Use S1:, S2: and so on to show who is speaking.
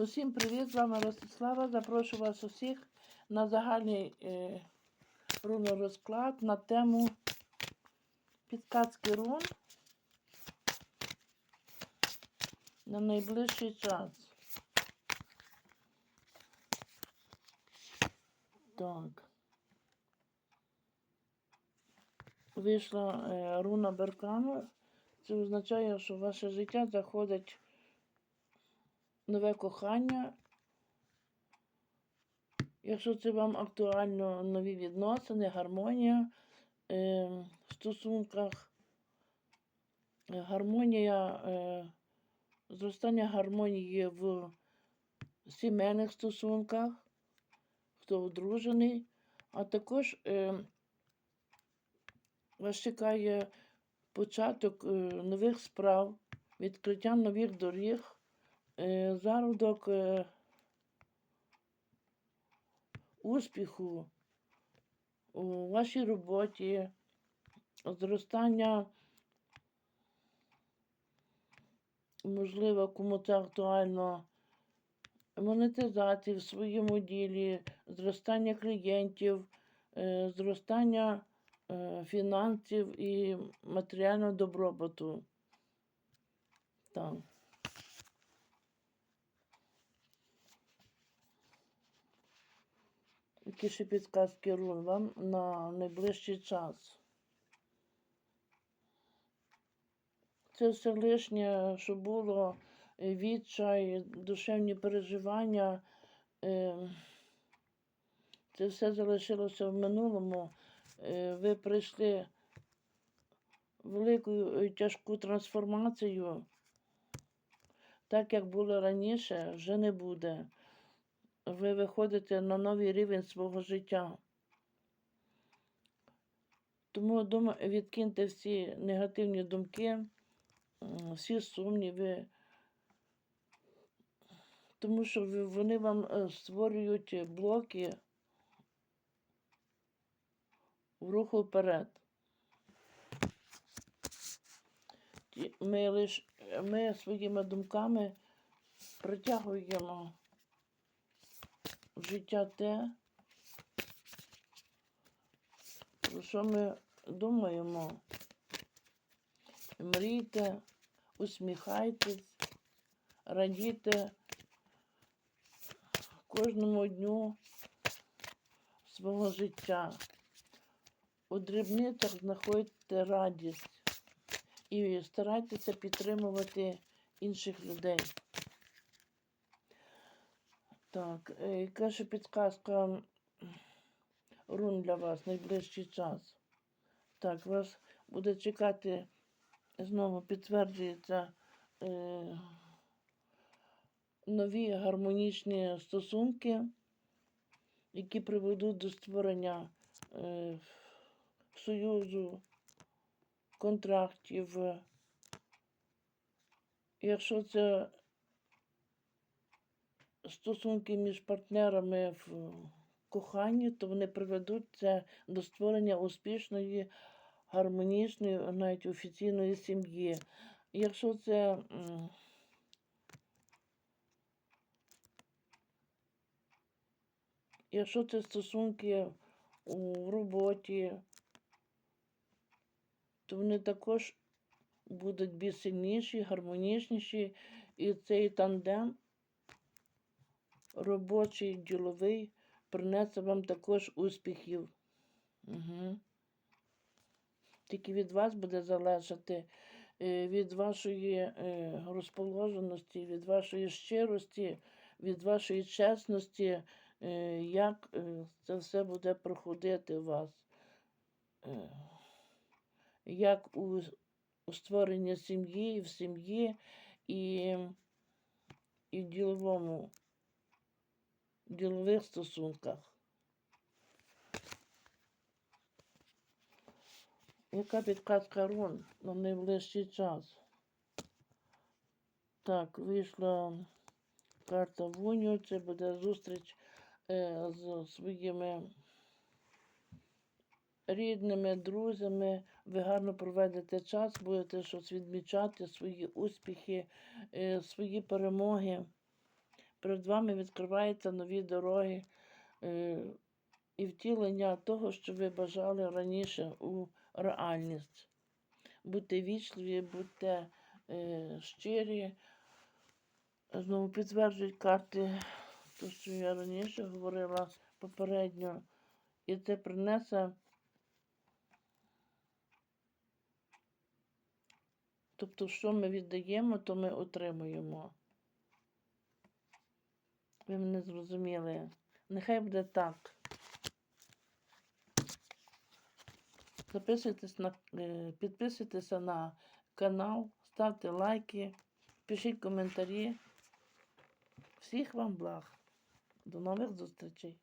S1: Усім привіт! З вами Ростислава. Запрошую вас усіх на загальний е, рунорозклад на тему підказки рун на найближчий час. Так. Вийшла е, руна Беркану. Це означає, що ваше життя заходить нове кохання. Якщо це вам актуально нові відносини, гармонія е, в стосунках, гармонія, е, зростання гармонії в сімейних стосунках, хто одружений, а також е, вас чекає початок е, нових справ, відкриття нових доріг. Е, зародок е, успіху у вашій роботі, зростання, можливо, кому це актуально, монетизації в своєму ділі, зростання клієнтів, е, зростання фінансів і матеріального добробуту. Так. Які ще підказки рун вам на найближчий час. Це все лишнє, що було відчай, душевні переживання. е, Це все залишилося в минулому. Е, Ви пройшли велику тяжку трансформацію. Так, як було раніше, вже не буде ви виходите на новий рівень свого життя. Тому відкиньте всі негативні думки, всі сумніви, тому що вони вам е, створюють блоки в руху вперед. Ми лиш ми своїми думками притягуємо життя те, про що ми думаємо. Мрійте, усміхайтесь, радійте кожному дню свого життя. У дрібницях знаходьте радість і старайтеся підтримувати інших людей. Так, е, яка ще підказка рун для вас найближчий час? Так, вас буде чекати, знову підтверджується е, нові гармонічні стосунки, які приведуть до створення е, союзу, контрактів. Якщо це стосунки між партнерами в коханні, то вони приведуть до створення успішної, гармонічної, навіть офіційної сім'ї. Якщо це якщо це стосунки у роботі, то вони також будуть більш сильніші, гармонічніші, і цей тандем робочий, діловий, принесе вам також успіхів. Угу. Тільки від вас буде залежати, е, від вашої е, розположеності, від вашої щирості, від вашої чесності, е, як це все буде проходити у вас. Як у, у створенні сім'ї, в сім'ї і, і в діловому ділових стосунках. Яка підказка рун на найближчий час? Так, вийшла карта Вуню. Це буде зустріч е, з своїми рідними, друзями. Ви гарно проведете час, будете щось відмічати, свої успіхи, е, свої перемоги. Перед вами відкриваються нові дороги е, і втілення того, що ви бажали раніше у реальність. Будьте вічливі, будьте е, щирі. Знову підтверджують карти, те, що я раніше говорила попередньо. І це принесе. Тобто, що ми віддаємо, то ми отримуємо. Ви мене зрозуміли. Нехай буде так. Записуйтесь на, е, підписуйтеся на канал, ставте лайки, пишіть коментарі. Всіх вам благ. До нових зустрічей.